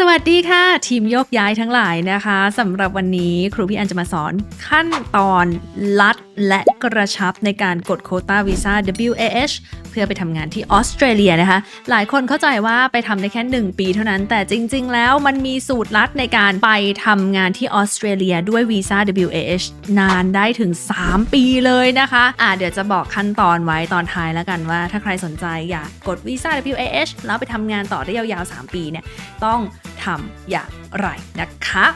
สวัสดีค่ะ ทีมโยกย้ายทั้งหลายนะคะสำหรับวันนี้ครูพี่อันจะมาสอนขั้นตอนลัดและกระชับในการกดโคต้าวีซ่า WAH พื่อไปทำงานที่ออสเตรเลียนะคะ หลายคนเข้าใจว่าไปทำได้แค่ 1 ปีเท่านั้น แต่จริง ๆ แล้วมันมีสูตรลัดในการไปทำงานที่ออสเตรเลียด้วยวีซ่า WAH นานได้ถึง 3 ปีเลยนะคะอะเดี๋ยวจะบอกขั้นตอนไว้ตอนท้ายแล้วกันว่า ถ้าใครสนใจอยากกดวีซ่า WAH แล้วไปทำงานต่อได้ยาวๆ 3 ปีเนี่ยต้องทำอย่างไรนะคะ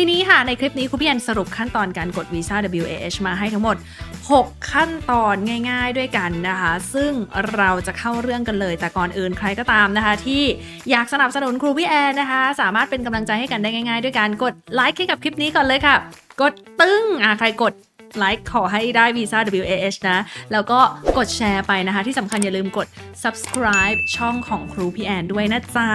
ทีนี้ค่ะในคลิปนี้ครูพี่แอนสรุปขั้นตอนการกดวีซ่า WAH มาให้ทั้งหมด 6 ขั้นตอนง่ายๆด้วยกันนะคะ ซึ่งเราจะเข้าเรื่องกันเลย แต่ก่อนอื่นใครก็ตามนะคะ ที่อยากสนับสนุนครูพี่แอนนะคะ สามารถเป็นกำลังใจให้กันได้ง่ายๆ ด้วยการกดไลค์ให้กับคลิปนี้ก่อนเลยค่ะ กดตึ้งอะใครกดไลค์ขอให้ได้วีซ่า WAH นะ แล้วก็กดแชร์ไปนะคะ ที่สำคัญอย่าลืมกด subscribe ช่องของครูพี่แอนด้วยนะจ๊ะ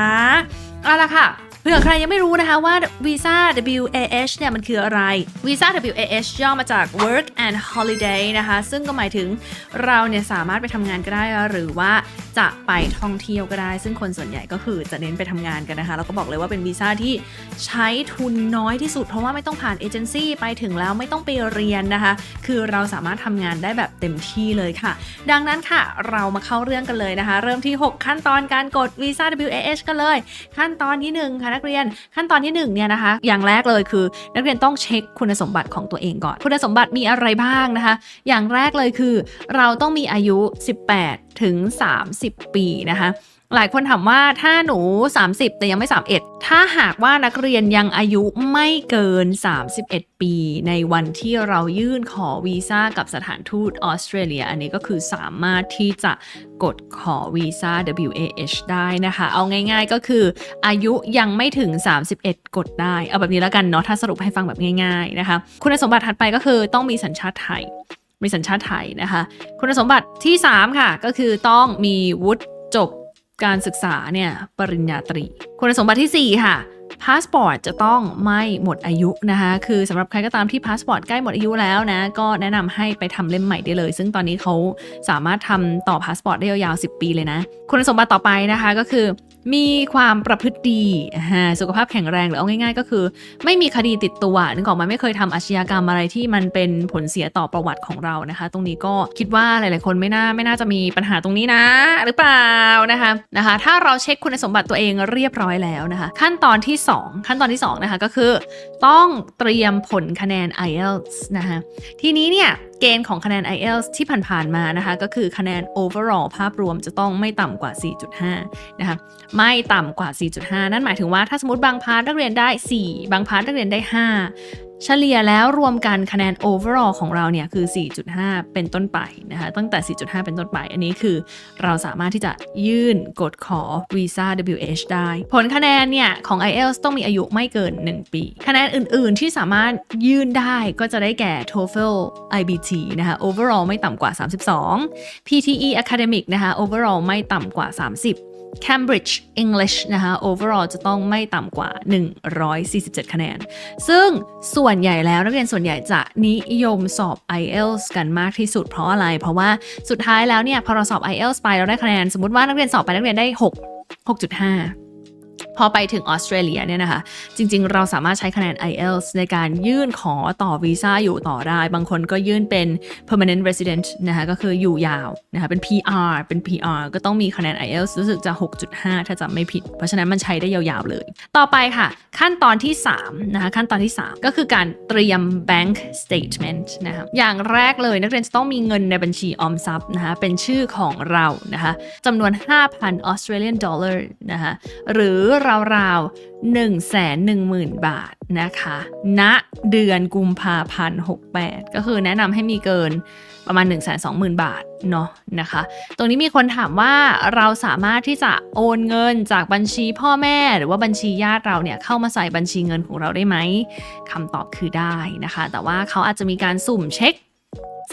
เอาละค่ะ เผื่อใครยังไม่รู้นะคะว่าวีซ่า WAH เนี่ยมันคืออะไรวีซ่า WAH ย่อมาจาก Work and Holiday นะคะ ซึ่งก็หมายถึงเราเนี่ยสามารถไปทำงานก็ได้หรือว่าจะไปท่องเที่ยวก็ได้ ซึ่งคนส่วนใหญ่ก็คือจะเน้นไปทำงานกันนะคะแล้วก็บอกเลยว่าเป็นวีซ่าที่ใช้ทุนน้อยที่สุด เพราะว่าไม่ต้องผ่านเอเจนซี่ไปถึงแล้วไม่ต้องไปเรียนนะคะ คือเราสามารถทำงานได้แบบเต็มที่เลยค่ะ ดังนั้นค่ะเรามาเข้าเรื่องกันเลยนะคะ เริ่มที่ 6 ขั้นตอนการกดวีซ่า WAH กันเลย ขั้นตอนที่ 1 ค่ะนักเรียนขั้นตอนที่1เนี่ยนะคะ อย่างแรกเลยคือ นักเรียนต้องเช็คคุณสมบัติของตัวเองก่อน คุณสมบัติมีอะไรบ้างนะคะ อย่างแรกเลยคือ เราต้องมีอายุ 18 ถึง 30 ปีนะคะหลายคนถามว่าถ้าหนู 30 แต่ยังไม่ 31 ถ้าหากว่านักเรียนยังอายุไม่เกิน 31 ปี ในวันที่เรายื่นขอวีซ่ากับสถานทูตออสเตรเลีย อันนี้ก็คือสามารถที่จะกดขอวีซ่า WAH ได้นะคะ เอาง่ายๆก็คืออายุยังไม่ถึง 31 กดได้ เอาแบบนี้แล้วกันเนาะถ้าสรุปให้ฟังแบบง่ายๆนะคะ คุณสมบัติถัดไปก็คือต้องมีสัญชาติไทย มีสัญชาติไทยนะคะ คุณสมบัติที่ 3 ค่ะ ก็คือต้องมีวุฒิจบการศึกษาเนี่ยปริญญาตรี คุณสมบัติที่ 4 ค่ะ พาสปอร์ตจะต้องไม่หมดอายุนะคะ คือสำหรับใครก็ตามที่พาสปอร์ตใกล้หมดอายุแล้วนะ ก็แนะนำให้ไปทำเล่มใหม่ได้เลย ซึ่งตอนนี้เขาสามารถทำต่อพาสปอร์ตได้ยาวๆ 10 ปีเลยนะ คุณสมบัติต่อไปนะคะก็คือมีความประพฤติดีอ่าสุขภาพแข็งแรงหรือเอาง่ายๆ ก็คือ ไม่มีคดีติดตัวนึกออกมาไม่เคยทำอาชญากรรมอะไรที่มันเป็นผลเสียต่อประวัติของเรานะคะ ตรงนี้ก็คิดว่าหลายๆคนไม่น่าไม่น่าจะมีปัญหาตรงนี้นะ หรือเปล่านะคะนะคะ ถ้าเราเช็คคุณสมบัติตัวเองเรียบร้อยแล้วนะคะ ขั้นตอนที่2ขั้นตอนที่ 2 นะคะ ก็คือต้องเตรียมผลคะแนน IELTS นะคะทีนี้เนี่ยเกณฑ์ของคะแนน IELTS ที่ผ่านๆมานะคะ ก็คือคะแนน overall ภาพรวมจะต้องไม่ต่ำกว่า 4.5 นะคะไม่ต่ำกว่า 4.5 นั่นหมายถึงว่าถ้าสมมติบางพาร์ทนักเรียนได้ 4 บางพาร์ทนักเรียนได้ 5 เฉลี่ยแล้วรวมกันคะแนน overall ของเราเนี่ยคือ 4.5 เป็นต้นไปนะคะตั้งแต่ 4.5 เป็นต้นไป อันนี้คือเราสามารถที่จะยื่นกดขอวีซ่า WH ได้ ผลคะแนนเนี่ยของ IELTS ต้องมีอายุไม่เกิน 1 ปี คะแนนอื่นๆที่สามารถยื่นได้ก็จะได้แก่ TOEFL IBT นะคะ overall ไม่ต่ำกว่า 32 PTE Academic นะคะ overall ไม่ต่ำกว่า 30 Cambridge English นะคะ overall จะต้องไม่ต่ำกว่า 147 คะแนน ซึ่งส่วนใหญ่แล้วนักเรียนส่วนใหญ่จะนิยมสอบ IELTS กันมากที่สุดเพราะอะไร เพราะว่าสุดท้ายแล้วเนี่ยพอเราสอบ IELTS ไปเราได้คะแนน สมมติว่านักเรียนสอบไปนักเรียนได้ 6 6.5 พอไปถึงออสเตรเลียเนี่ยนะคะ จริง ๆ เราสามารถใช้คะแนน IELTS ในการยื่นขอต่อวีซ่าอยู่ต่อได้ บางคนก็ยื่นเป็น permanent resident นะคะก็คืออยู่ยาวนะคะเป็น PR เป็น PR ก็ต้องมีคะแนน IELTS รู้สึกจะ 6.5 ถ้าจำไม่ผิด เพราะฉะนั้นมันใช้ได้ยาวๆเลย ต่อไปค่ะ ขั้นตอนที่3นะคะขั้นตอนที่ 3 ก็คือการเตรียม bank statement นะคะอย่างแรกเลยนักเรียนจะต้องมีเงินในบัญชีออมทรัพย์นะคะเป็นชื่อของเรานะคะจำนวน 5,000 Australian dollar นะคะหรือราวๆ1 1 0 0 0 0 บาทนะคะณเดือนกุมภาพันธ์68 ก็คือแนะนำให้มีเกินประมาณ 1 2 0 0 0 0 บาทเนาะนะคะ ตรงนี้มีคนถามว่าเราสามารถที่จะโอนเงินจากบัญชีพ่อแม่ หรือว่าบัญชีญาติเราเนี่ยเข้ามาใส่บัญชีเงินของเราได้ไหมคำตอบคือได้นะคะ แต่ว่าเขาอาจจะมีการสุ่มเช็ค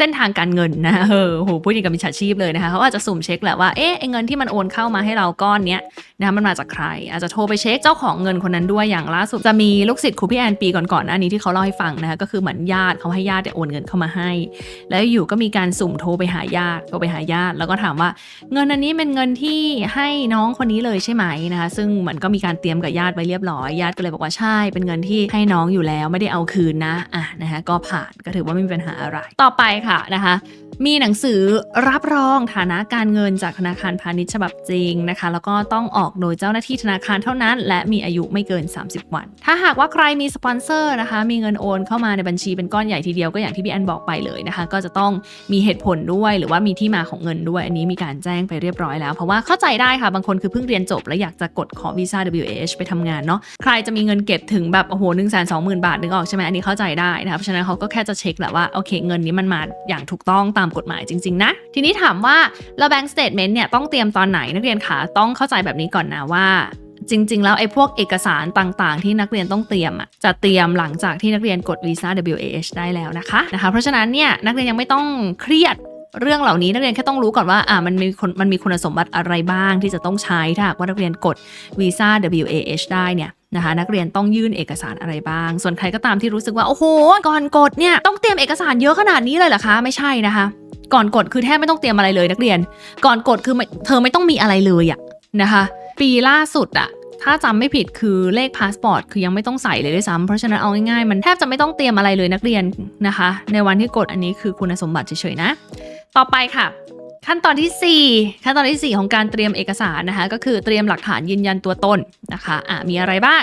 เส้นทางการเงินนะคะเออโหพูดอย่างกับมิจฉาชีพเลยนะคะเขาอาจจะสุ่มเช็คแหละว่าเอ๊ะเงินที่มันโอนเข้ามาให้เราก้อนเนี้ยนะคะมันมาจากใคร อาจจะโทรไปเช็คเจ้าของเงินคนนั้นด้วยอย่างล่าสุดจะมีลูกศิษย์ครูพี่แอนปีก่อนๆหน้านี้ที่เขาเล่าให้ฟังนะคะก็คือเหมือนญาติเขาให้ญาติโอนเงินเข้ามาให้ แล้วอยู่ก็มีการสุ่มโทรไปหาญาติโทรไปหาญาติ แล้วก็ถามว่าเงินอันนี้เป็นเงินที่ให้น้องคนนี้เลยใช่ไหมนะคะซึ่งเหมือนก็มีการเตรียมกับญาติไว้เรียบร้อยญาติก็เลยบอกว่าใช่เป็นเงินที่ให้น้องอยู่แล้วไม่ได้เอาคืนนะอะนะคะก็ผ่านก็ถือว่าไม่มีปัญหาอะไรต่อไปค่ะนะคะมีหนังสือรับรองฐานะการเงินจากธนาคารพาณิชย์ฉบับจริงนะคะ แล้วก็ต้องออกโดยเจ้าหน้าที่ธนาคารเท่านั้น และมีอายุไม่เกิน 30 วัน ถ้าหากว่าใครมีสปอนเซอร์นะคะ มีเงินโอนเข้ามาในบัญชีเป็นก้อนใหญ่ทีเดียวก็อย่างที่พี่แอนบอกไปเลยนะคะ ก็จะต้องมีเหตุผลด้วยหรือว่ามีที่มาของเงินด้วย อันนี้มีการแจ้งไปเรียบร้อยแล้ว เพราะว่าเข้าใจได้ค่ะบางคนคือเพิ่งเรียนจบ แล้วอยากจะกดขอวีซ่า WH ไปทำงานเนาะใครจะมีเงินเก็บถึงแบบโอ้โหหนึ่งแสนสองหมื่นบาทนึกออกใช่ไหมอันนี้เข้าใจได้นะคะเพราะฉะนั้นเขาก็แค่จะเช็คแหละว่าโอเคเงินนี้มันมาอย่างถูกต้องตามกฎหมายจริง ๆ นะ ทีนี้ถามว่าแล้วแบงก์สเตทเมนต์เนี่ยต้องเตรียมตอนไหนนักเรียนคะต้องเข้าใจแบบนี้ก่อนนะว่าจริง ๆ แล้วไอ้พวกเอกสารต่างๆ ที่นักเรียนต้องเตรียมอะจะเตรียมหลังจากที่นักเรียนกดวีซ่า WAH ได้แล้วนะคะนะคะ เพราะฉะนั้นเนี่ยนักเรียนยังไม่ต้องเครียดเรื่องเหล่านี้นักเรียนแค่ต้องรู้ก่อนว่าอ่ามันมีคนมันมีคุณสมบัติอะไรบ้างที่จะต้องใช้ถ้าหากว่านักเรียนกดวีซ่า WAH ได้เนี่ย นะคะ นักเรียนต้องยื่นเอกสารอะไรบ้าง ส่วนใครก็ตามที่รู้สึกว่า โอ้โห ก่อนกดเนี่ยต้องเตรียมเอกสารเยอะขนาดนี้เลยเหรอคะ ไม่ใช่นะคะ ก่อนกดคือแทบไม่ต้องเตรียมอะไรเลยนักเรียน ก่อนกดคือเธอไม่ต้องมีอะไรเลยอะนะคะ ปีล่าสุดอะถ้าจำไม่ผิดคือเลขพาสปอร์ตคือยังไม่ต้องใส่เลยด้วยซ้ำเพราะฉะนั้นเอาง่ายๆ มันแทบจะไม่ต้องเตรียมอะไรเลยนักเรียนนะคะ ในวันที่กดอันนี้คือคุณสมบัติเฉยๆนะ ต่อไปค่ะ ขั้นตอนที่ 4 ขั้นตอนที่ 4 ของการเตรียมเอกสารนะคะ ก็คือเตรียมหลักฐานยืนยันตัวตนนะคะอะมีอะไรบ้าง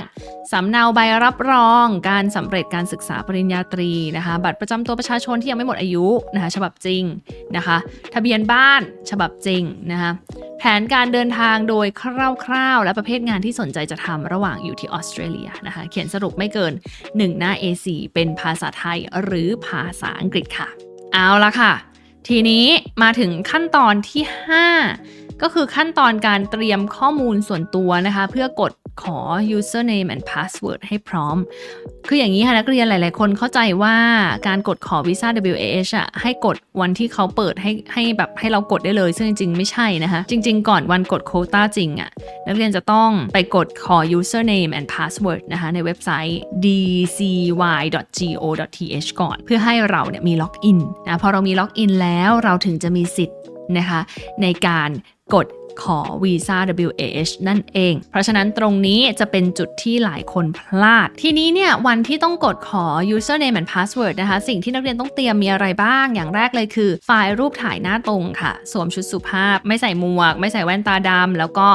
สำเนาใบรับรอง การสำเร็จการศึกษาปริญญาตรีนะคะ บัตรประจำตัวประชาชนที่ยังไม่หมดอายุนะคะฉบับจริงนะคะ ทะเบียนบ้านฉบับจริงนะคะแผนการเดินทางโดยคร่าวๆ และประเภทงานที่สนใจจะทำระหว่างอยู่ที่ออสเตรเลียนะคะ เขียนสรุปไม่เกิน 1 หน้า A4 เป็นภาษาไทยหรือภาษาอังกฤษค่ะ เอาละค่ะ ทีนี้มาถึงขั้นตอนที่ 5 ก็คือขั้นตอนการเตรียมข้อมูลส่วนตัวนะคะ เพื่อกด ขอ username and password ให้พร้อม คืออย่างนี้ค่ะนักเรียนหลาย ๆ คนเข้าใจว่าการกดขอวีซ่า WAH อะให้กดวันที่เขาเปิดให้ให้แบบให้เรากดได้เลย ซึ่งจริง ๆ ไม่ใช่นะคะ จริง ๆ ก่อนวันกดโคต้าจริงอะนักเรียนจะต้องไปกดขอ username and password นะคะในเว็บไซต์ dcy.go.th ก่อน เพื่อให้เราเนี่ยมีล็อกอินนะพอเรามีล็อกอินแล้วเราถึงจะมีสิทธิ์นะคะในการกด ขอวีซ่า WAH นั่นเอง เพราะฉะนั้นตรงนี้จะเป็นจุดที่หลายคนพลาด ทีนี้เนี่ยวันที่ต้องกดขอ username and password นะคะ สิ่งที่นักเรียนต้องเตรียมมีอะไรบ้าง อย่างแรกเลยคือ ไฟล์รูปถ่ายหน้าตรงค่ะ สวมชุดสุภาพ ไม่ใส่หมวก ไม่ใส่แว่นตาดำแล้วก็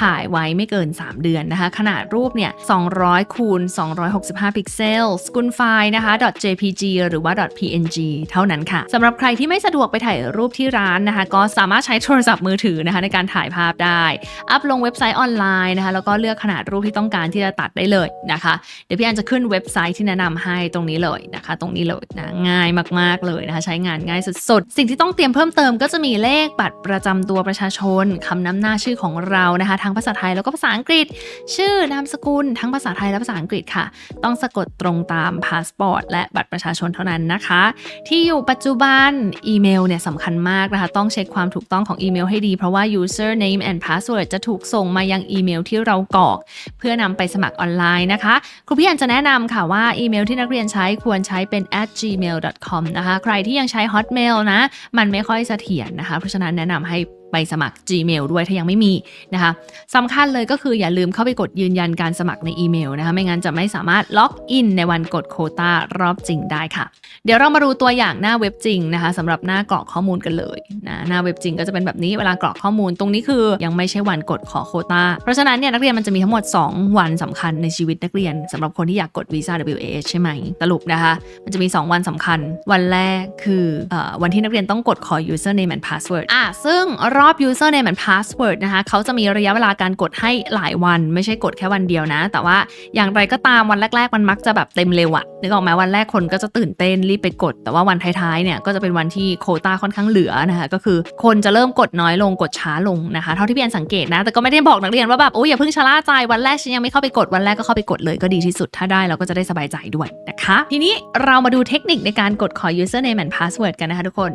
ถ่ายไว้ไม่เกิน 3 เดือนนะคะ ขนาดรูปเนี่ย 200 คูณ 265 พิกเซลสกุลไฟล์นะคะ .jpg หรือว่า .png เท่านั้นค่ะสำหรับใครที่ไม่สะดวกไปถ่ายรูปที่ร้านนะคะ ก็สามารถใช้โทรศัพท์มือถือนะคะในการถ่ายภาพได้ อัพลงเว็บไซต์ออนไลน์นะคะ แล้วก็เลือกขนาดรูปที่ต้องการที่จะตัดได้เลยนะคะ เดี๋ยวพี่อันจะขึ้นเว็บไซต์ที่แนะนำให้ตรงนี้เลยนะคะ ตรงนี้เลยนะง่ายมาก ๆเลยนะคะ ใช้งานง่ายสุดๆ สิ่งที่ต้องเตรียมเพิ่มเติมก็จะมีเลขบัตรประจำตัวประชาชนคำนำหน้าชื่อของเรานะคะ ทั้งภาษาไทยแล้วก็ภาษาอังกฤษ ชื่อนามสกุล ทั้งภาษาไทยและภาษาอังกฤษค่ะ ต้องสะกดตรงตามพาสปอร์ตและบัตรประชาชนเท่านั้นนะคะ ที่อยู่ปัจจุบันอีเมลเนี่ยสำคัญมากนะคะ ต้องเช็คความถูกต้องของอีเมลให้ดีเพราะว่า user username and password จะถูกส่งมายังอีเมลที่เรากรอก เพื่อนำไปสมัครออนไลน์นะคะ ครูพี่อันจะแนะนำค่ะว่าอีเมลที่นักเรียนใช้ควรใช้เป็น at gmail.com นะคะ ใครที่ยังใช้ hotmail นะ มันไม่ค่อยเสถียรนะคะ เพราะฉะนั้นแนะนำให้ ไปสมัคร Gmail ด้วยถ้ายังไม่มีนะคะสำคัญเลยก็คืออย่าลืมเข้าไปกดยืนยันการสมัครในอีเมลนะคะ ไม่งั้นจะไม่สามารถล็อกอินในวันกดโคตารอบจริงได้ค่ะ เดี๋ยวเรามาดูตัวอย่างหน้าเว็บจริงนะคะสำหรับหน้ากรอกข้อมูลกันเลยนะหน้าเว็บจริงก็จะเป็นแบบนี้เวลากรอกข้อมูลตรงนี้คือ ยังไม่ใช่วันกดขอโคตาเพราะฉะนั้นเนี่ยนักเรียนมันจะมีทั้งหมด 2 วันสำคัญในชีวิตนักเรียนสำหรับคนที่อยากกดวีซ่า WAH ใช่ไหมสรุปนะคะ มันจะมี 2 วันสำคัญ วันแรกคือเออวันที่นักเรียนต้องกดขอ username and password อะซึ่งรอบ username and password นะคะเขาจะมีระยะเวลาการกดให้หลายวัน ไม่ใช่กดแค่วันเดียวนะ แต่ว่าอย่างไรก็ตามวันแรก ๆ มันมักจะแบบเต็มเร็วอะนึกออกไหมวันแรกคนก็จะตื่นเต้นรีบไปกด แต่ว่าวันท้ายๆเนี่ยก็จะเป็นวันที่โคต้าค่อนข้างเหลือนะคะก็คือคนจะเริ่มกดน้อยลงกดช้าลงนะคะเท่าที่พี่แอนสังเกตนะแต่ก็ไม่ได้บอกนักเรียนว่าแบบโอ้ยอย่าเพิ่งชะล่าใจวันแรกฉันยังไม่เข้าไปกดวันแรกก็เข้าไปกดเลยก็ดีที่สุดถ้าได้เราก็จะได้สบายใจด้วยนะคะ ทีนี้เรามาดูเทคนิคในการกดขอ username and password กันนะคะทุกคน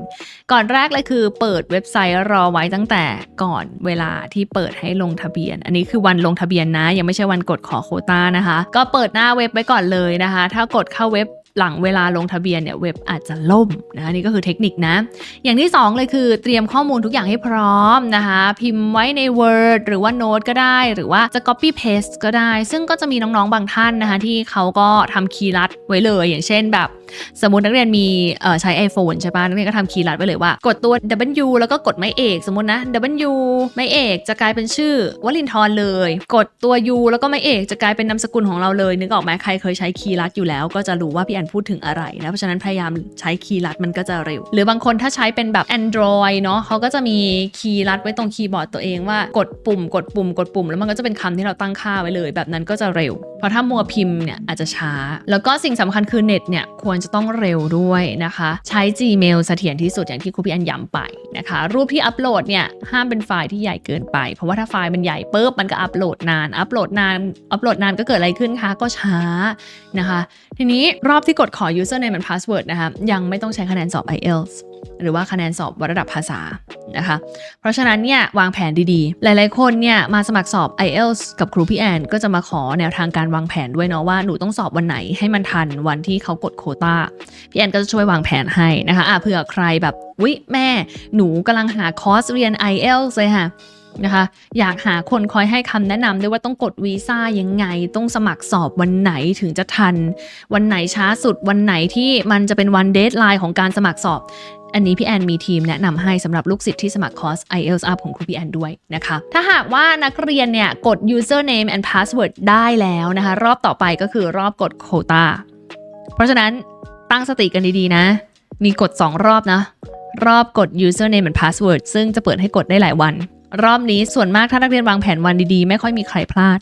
ก่อนแรกเลยคือเปิดเว็บไซต์รอไว้ตั้งแต่ก่อนเวลาที่เปิดให้ลงทะเบียน อันนี้คือวันลงทะเบียนนะ ยังไม่ใช่วันกดขอโคต้านะคะ ก็เปิดหน้าเว็บไว้ก่อนเลยนะคะ ถ้ากดเข้าเว็บหลังเวลาลงทะเบียนเนี่ยเว็บอาจจะล่มนะคะนี่ก็คือเทคนิคนะ อย่างที่ 2 เลยคือเตรียมข้อมูลทุกอย่างให้พร้อมนะคะ พิมพ์ไว้ใน Word หรือว่า Note ก็ได้ หรือว่าจะ Copy Paste ก็ได้ ซึ่งก็จะมีน้องๆบางท่านนะคะ ที่เขาก็ทำคีย์ลัดไว้เลย อย่างเช่นแบบ สมมตินักเรียนมีใช้ iPhone ใช่ปะนักเรียนก็ทำคีย์ลัดไว้เลยว่า กดตัว W แล้วก็กดไม้เอก สมมตินะ W ไม้เอกจะกลายเป็นชื่อวลินทรเลย กดตัว U แล้วก็ไม้เอกจะกลายเป็นนามสกุลของเราเลย นึกออกไหมใครเคยใช้คีย์ลัดอยู่แล้ว ก็จะรู้ว่าพี่อันพูดถึงอะไรนะเพราะฉะนั้นพยายามใช้คีย์ลัดมันก็จะเร็ว หรือบางคนถ้าใช้เป็นแบบ Android เนาะเขาก็จะมีคีย์ลัดไว้ตรงคีย์บอร์ดตัวเองว่ากดปุ่ม กดปุ่ม กดปุ่มแล้วมันก็จะเป็นคำที่เราตั้งค่าไว้เลย แบบนั้นก็จะเร็ว ราะถ้ามัวพิมพ์เนี่ยอาจจะช้า แล้วก็สิ่งสำคัญคือเน็ตเนี่ยควรจะต้องเร็วด้วยนะคะ ใช้ Gmail เสถียรที่สุดอย่างที่ครูพี่อันย้ำไปนะคะ รูปที่อัปโหลดเนี่ยห้ามเป็นไฟล์ที่ใหญ่เกินไป เพราะว่าถ้าไฟล์มันใหญ่ปุ๊บมันก็อัปโหลดนาน อัปโหลดนาน อัปโหลดนานก็เกิดอะไรขึ้นคะ ก็ช้านะคะทีนี้รอบที่กดขอ username and password นะคะยังไม่ต้องใช้คะแนนสอบ IELTS หรือว่าคะแนนสอบวัดระดับภาษานะคะ เพราะฉะนั้นเนี่ยวางแผนดีๆ หลายๆคนเนี่ยมาสมัครสอบ IELTS กับครูพี่แอนก็จะมาขอแนวทางการวางแผนด้วยเนาะว่าหนูต้องสอบวันไหนให้มันทันวันที่เขากดโคตาพี่แอนก็จะช่วยวางแผนให้นะคะะเผื่อใครแบบวิแม่หนูกำลังหาคอร์สเรียน IELTS เลยค่ะ นะคะ อยากหาคนคอยให้คำแนะนำด้วยว่าต้องกดวีซ่ายังไง ต้องสมัครสอบวันไหนถึงจะทัน วันไหนช้าสุดวันไหนที่มันจะเป็นวันเดทไลน์ของการสมัครสอบ อันนี้พี่แอนมีทีมแนะนำให้สำหรับลูกศิษย์ที่สมัครคอร์ส IELTS Up ของครูพี่แอนด้วยนะคะ ถ้าหากว่านักเรียนเนี่ยกด username and password ได้แล้วนะคะ รอบต่อไปก็คือรอบกดโคตาเพราะฉะนั้นตั้งสติกันดีๆนะ มีกด 2 รอบนะ รอบกด username and password ซึ่งจะเปิดให้กดได้หลายวัน รอบนี้ส่วนมากถ้านักเรียนวางแผนวันดีๆ ไม่ค่อยมีใครพลาด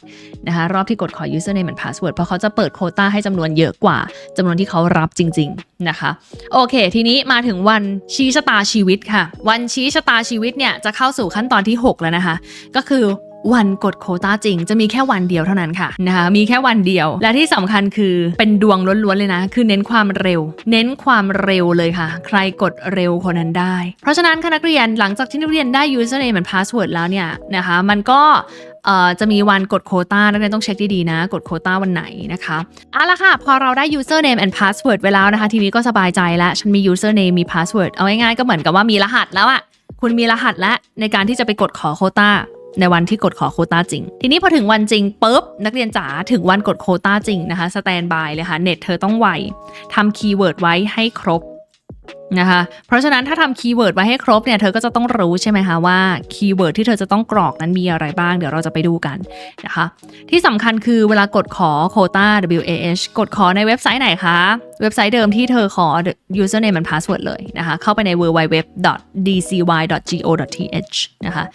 นะคะรอบที่กดขอ username and password เพราะเขาจะเปิดโคต้าให้จำนวนเยอะกว่าจำนวนที่เขารับจริง ๆนะคะ โอเค ทีนี้มาถึงวันชี้ชะตาชีวิตค่ะ วันชี้ชะตาชีวิตเนี่ยจะเข้าสู่ขั้นตอนที่ 6 แล้วนะคะ ก็คือ วันกดโคต้าจริง จะมีแค่วันเดียวเท่านั้นค่ะนะคะมีแค่วันเดียว และที่สำคัญคือเป็นดวงล้วนๆเลยนะ คือเน้นความเร็ว เน้นความเร็วเลยค่ะ ใครกดเร็วคนนั้นได้ เพราะฉะนั้นค่ะนักเรียนหลังจากที่นักเรียนได้ username and password แล้วเนี่ยนะคะมันก็จะมีวันกดโคต้านักเรียนต้องเช็คดีๆนะ กดโคต้าวันไหนนะคะเอาละค่ะ พอเราได้ username and password ไว้แล้วนะคะ ทีนี้ก็สบายใจแล้ว ฉันมี username มี password เอาง่ายๆก็เหมือนกับว่ามีรหัสแล้วอะคุณมีรหัสแล้วในการที่จะไปกดขอโคต้า ในวันที่กดขอโคต้าจริง ทีนี้พอถึงวันจริงปุ๊บนักเรียนจ๋าถึงวันกดโคต้าจริงนะคะสแตนบายเลยค่ะเน็ตเธอต้องไวทำคีย์เวิร์ดไว้ให้ครบนะคะ เพราะฉะนั้นถ้าทำคีย์เวิร์ดไว้ให้ครบเนี่ยเธอก็จะต้องรู้ใช่ไหมคะว่าคีย์เวิร์ดที่เธอจะต้องกรอกนั้นมีอะไรบ้าง เดี๋ยวเราจะไปดูกันนะคะ ที่สำคัญคือเวลากดขอโคต้า WAH กดขอในเว็บไซต์ไหนคะ เว็บไซต์เดิมที่เธอขอ username and password เลยนะคะ เข้าไปใน www.dcy.go.th นะคะ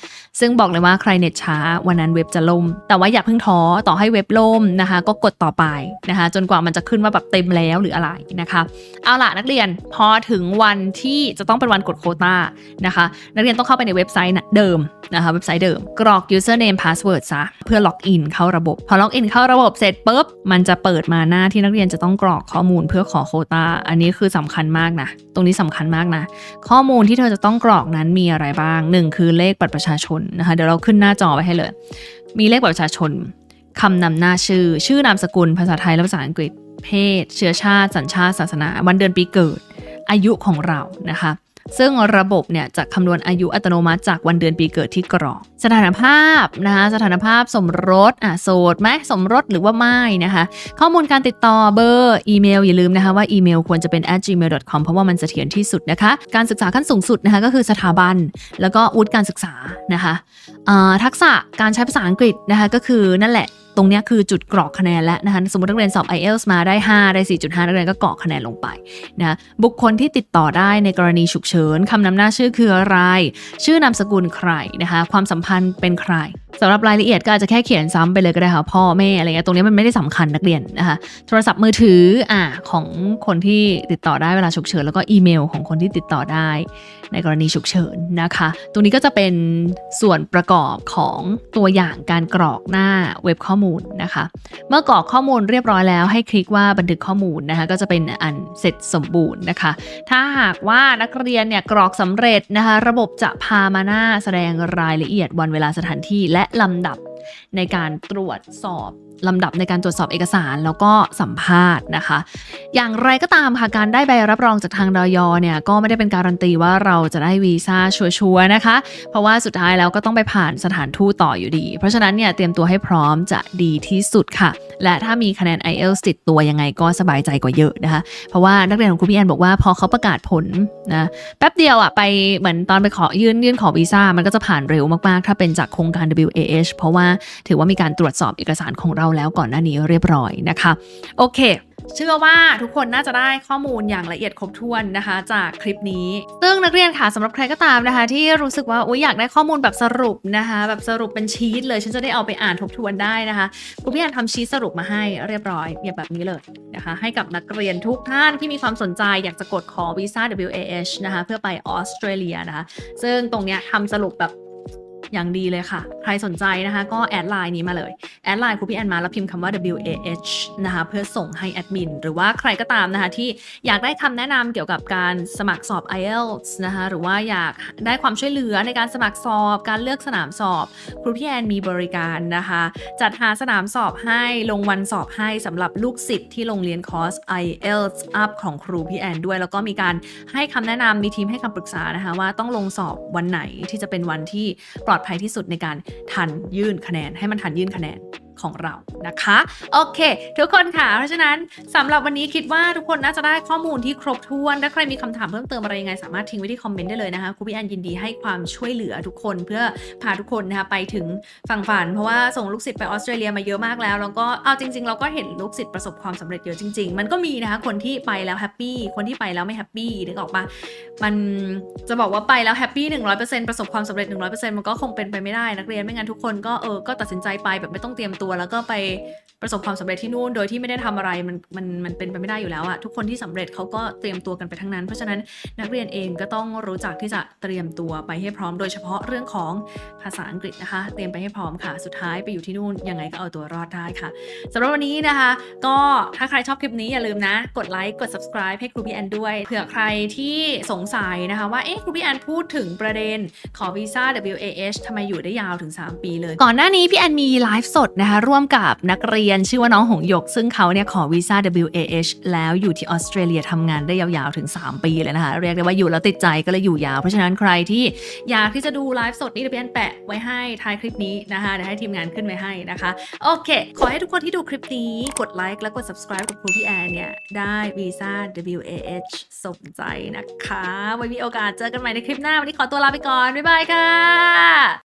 ซึ่งบอกเลยว่าใครเน็ตช้าวันนั้นเว็บจะล่ม แต่ว่าอย่าเพิ่งท้อต่อให้เว็บล่มนะคะ ก็กดต่อไปนะคะ จนกว่ามันจะขึ้นว่าแบบเต็มแล้วหรืออะไรนะคะ เอาล่ะนักเรียนพอถึงวันที่จะต้องเป็นวันกดโคต้านะคะ นักเรียนต้องเข้าไปในเว็บไซต์เดิมนะคะเว็บไซต์เดิม กรอก username password ซะเพื่อล็อกอินเข้าระบบ พอล็อกอินเข้าระบบเสร็จปุ๊บมันจะเปิดมาหน้าที่นักเรียนจะต้องกรอกข้อมูลเพื่อขขอโคตาอันนี้คือสำคัญมากนะ ตรงนี้สำคัญมากนะ ข้อมูลที่เธอจะต้องกรอกนั้นมีอะไรบ้าง 1 คือเลขบัตรประชาชนนะคะ เดี๋ยวเราขึ้นหน้าจอไว้ให้เลย มีเลขบัตรประชาชนคำนำหน้าชื่อ ชื่อนามสกุล ภาษาไทยและภาษาอังกฤษ เพศ เชื้อชาติ สัญชาติ ศาสนา วันเดือนปีเกิด อายุของเรานะคะ ซึ่งระบบเนี่ยจะคำนวณอายุอัตโนมัติจากวันเดือนปีเกิดที่กรอก สถานภาพนะคะสถานภาพสมรสอะโสดไหมสมรสหรือว่าไม่นะคะ ข้อมูลการติดต่อเบอร์อีเมลอย่าลืมนะคะว่าอีเมลควรจะเป็น at gmail.com เพราะว่ามันเสถียรที่สุดนะคะ การศึกษาขั้นสูงสุดนะคะก็คือสถาบัน แล้วก็วุฒิการศึกษานะคะทักษะการใช้ภาษาอังกฤษนะคะก็คือนั่นแหละ ตรงนี้คือจุดกรอกคะแนนแล้วนะคะสมมตินักเรียนสอบ IELTS มาได้ 5 ได้ 4.5 นักเรียนก็กรอกคะแนนลงไปนะบุคคลที่ติดต่อได้ในกรณีฉุกเฉินคำนำหน้าชื่อคืออะไร ชื่อนามสกุลใครนะคะความสัมพันธ์เป็นใครสำหรับรายละเอียดก็อาจจะแค่เขียนซ้ำไปเลยก็ได้ค่ะพ่อแม่อะไรเงี้ยตรงนี้มันไม่ได้สำคัญนักเรียนนะคะโทรศัพท์มือถืออ่าของคนที่ติดต่อได้เวลาฉุกเฉินแล้วก็อีเมลของคนที่ติดต่อได้ ในกรณีฉุกเฉินนะคะ ตรงนี้ก็จะเป็นส่วนประกอบของตัวอย่างการกรอกหน้าเว็บข้อมูลนะคะ เมื่อกรอกข้อมูลเรียบร้อยแล้วให้คลิกว่าบันทึกข้อมูลนะคะ ก็จะเป็นอันเสร็จสมบูรณ์นะคะ ถ้าหากว่านักเรียนเนี่ยกรอกสำเร็จนะคะ ระบบจะพามาหน้าแสดงรายละเอียดวันเวลาสถานที่และลำดับในการตรวจสอบ ลำดับในการตรวจสอบเอกสารแล้วก็สัมภาษณ์นะคะ อย่างไรก็ตามค่ะการได้ใบรับรองจากทางดอยเนี่ยก็ไม่ได้เป็นการันตีว่าเราจะได้วีซ่าชัวร์ๆนะคะ เพราะว่าสุดท้ายแล้วก็ต้องไปผ่านสถานทูตต่ออยู่ดี เพราะฉะนั้นเนี่ยเตรียมตัวให้พร้อมจะดีที่สุดค่ะ และถ้ามีคะแนน IELTS ติดตัวยังไงก็สบายใจกว่าเยอะนะคะ เพราะว่านักเรียนของครูพี่แอนบอกว่าพอเขาประกาศผลนะแป๊บเดียวอะไปเหมือนตอนไปขอยื่นยื่นขอวีซ่ามันก็จะผ่านเร็วมากๆ ถ้าเป็นจากโครงการ WAH เพราะว่าถือว่ามีการตรวจสอบเอกสารของเราแล้วก่อนหน้านี้เรียบร้อยนะคะ โอเค เชื่อว่าทุกคนน่าจะได้ข้อมูลอย่างละเอียดครบถ้วนนะคะ จากคลิปนี้ ซึ่งนักเรียนค่ะสำหรับใครก็ตามนะคะ ที่รู้สึกว่าอุ๊ยอยากได้ข้อมูลแบบสรุปนะคะ แบบสรุปเป็นชีตเลยฉันจะได้เอาไปอ่านทบทวนได้นะคะครูพี่แอนทำชีตสรุปมาให้เรียบร้อยอย่างแบบนี้เลยนะคะ ให้กับนักเรียนทุกท่านที่มีความสนใจอยากจะกดขอวีซ่า WAH นะคะเพื่อไปออสเตรเลียนะคะ ซึ่งตรงเนี้ยทำสรุปแบบ อย่างดีเลยค่ะ ใครสนใจนะคะ ก็แอดไลน์นี้มาเลย แอดไลน์ครูพี่แอนมาแล้วพิมพ์คำว่า WAH นะคะ เพื่อส่งให้แอดมิน หรือว่าใครก็ตามนะคะ ที่อยากได้คำแนะนำเกี่ยวกับการสมัครสอบ IELTS นะคะ หรือว่าอยากได้ความช่วยเหลือในการสมัครสอบ การเลือกสนามสอบ ครูพี่แอนมีบริการนะคะ จัดหาสนามสอบให้ลงวันสอบให้สำหรับลูกศิษย์ที่โรงเรียนคอร์ส IELTS Up ของครูพี่แอนด้วย แล้วก็มีการให้คำแนะนำมีทีมให้คำปรึกษานะคะว่าต้องลงสอบวันไหนที่จะเป็นวันที่ปลอดอดภัยที่สุดในการทันยื่นคะแนน ให้มันทันยื่นคะแนน ของเรานะคะ โอเค ทุกคนค่ะ เพราะฉะนั้นสำหรับวันนี้คิดว่าทุกคนน่าจะได้ข้อมูลที่ครบถ้วน ถ้าใครมีคำถามเพิ่มเติมอะไรยังไง สามารถทิ้งไว้ที่คอมเมนต์ได้เลยนะคะครูพี่แอนยินดีให้ความช่วยเหลือทุกคนเพื่อพาทุกคนนะคะไปถึงฝั่งฝัน เพราะว่าส่งลูกศิษย์ไปออสเตรเลียมาเยอะมากแล้ว แล้วก็เอาจริง ๆ เราก็เห็นลูกศิษย์ประสบความสำเร็จเยอะจริง ๆ มันก็มีนะคะคนที่ไปแล้วแฮปปี้คนที่ไปแล้วไม่แฮปปี้นึกออกปะมันจะบอกว่าไปแล้วแฮปปี้หนึ่งร้อยเปอร์เซ็นต์ประสบความสำเร็จหนึ่งร้อยเปอร์เซ็นต์มันก็คงเป็นไปไม่ได้นักเรียนไม่งั้นทุกคนก็เออก็ตัดสินใจไปแบบไม่ต้องเตรียมตัวแล้วก็ไปประสบความสำเร็จที่นู่น โดยที่ไม่ได้ทำอะไรมันมันมันเป็นไปไม่ได้อยู่แล้วอะทุกคนที่สำเร็จเขาก็เตรียมตัวกันไปทั้งนั้น เพราะฉะนั้นนักเรียนเองก็ต้องรู้จักที่จะเตรียมตัวไปให้พร้อม โดยเฉพาะเรื่องของภาษาอังกฤษนะคะ เตรียมไปให้พร้อมค่ะ สุดท้ายไปอยู่ที่นู่นยังไงก็เอาตัวรอดได้ค่ะสำหรับวันนี้นะคะ ก็ถ้าใครชอบคลิปนี้อย่าลืมนะ กดไลค์กด subscribe ให้ครูพี่แอนด้วยเผื่อใครที่สงสัยนะคะว่าเอ๊ะครูพี่แอนพูดถึงประเด็นขอวีซ่า WAH ทำไมอยู่ได้ยาวถึง 3 ปีเลย ก่อนหน้านี้พี่แอนมีไลฟ์สดนะคะร่วมกับนักเรียนชื่อว่าน้องหงหยก ซึ่งเขาเนี่ยขอวีซ่า WAH แล้วอยู่ที่ออสเตรเลียทำงานได้ยาวๆถึง 3 ปีเลยนะคะ เรียกได้ว่าอยู่แล้วติดใจก็เลยอยู่ยาว เพราะฉะนั้นใครที่อยากที่จะดูไลฟ์สดนี้เดี๋ยวพี่แอนแปะไว้ให้ท้ายคลิปนี้นะคะเดี๋ยวให้ทีมงานขึ้นไว้ให้นะคะ โอเค ขอให้ทุกคนที่ดูคลิปนี้กดไลค์และกด subscribe กับครูพี่แอนเนี่ยได้วีซ่า WAH สมใจนะคะไว้มีโอกาสเจอกันใหม่ในคลิปหน้าวันนี้ขอตัวลาไปก่อนบ๊ายบายค่ะ